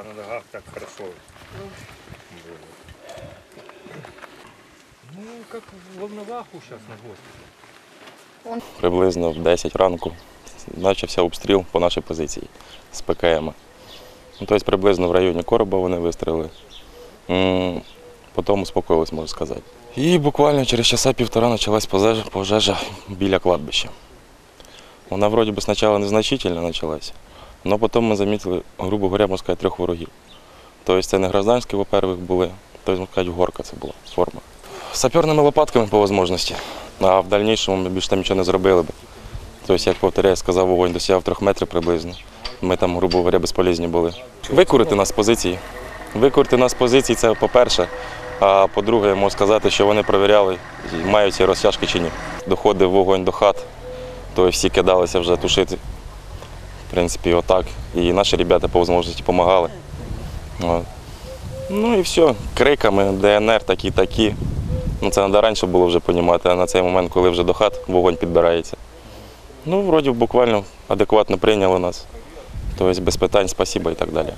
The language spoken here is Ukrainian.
а на ногах так хорошо. Ну, как в Волноваху сейчас на госпитале. Приблизно в 10 ранку почався обстріл по нашій позиції з ПКМ. Ну, тобто приблизно в районі Короба вони вистріли. Потім успокоїлись, можна сказати. І буквально через часа півтора почалась пожежа, пожежа біля кладбища. Вона вроді би спочатку незначительно почалася, але потім ми замітили, грубо говоря, можна сказати, трьох ворогів. Тобто це не гражданські, во-первых, були, тобто, можна сказати, горка це була форма. Саперними лопатками по можливості, а в дальнішому ми більше там нічого не зробили б. Тобто, як повторяю, сказав, вогонь досягав трьох метрів приблизно. Ми там, грубо говоря, безполезні були. Викурити нас з позиції. Викурити нас з позиції це по-перше. А по-друге, можу сказати, що вони перевіряли, мають ці розтяжки чи ні. Доходив вогонь до хат, то всі кидалися вже тушити. В принципі, отак. І наші ребята по можливості допомагали. Ну і все, криками, ДНР такі, такі. Ну, це треба раніше було вже розуміти, а на цей момент, коли вже до хат вогонь підбирається. Ну, вроді буквально адекватно прийняли нас. Тобто без питань, спасіба і так далі.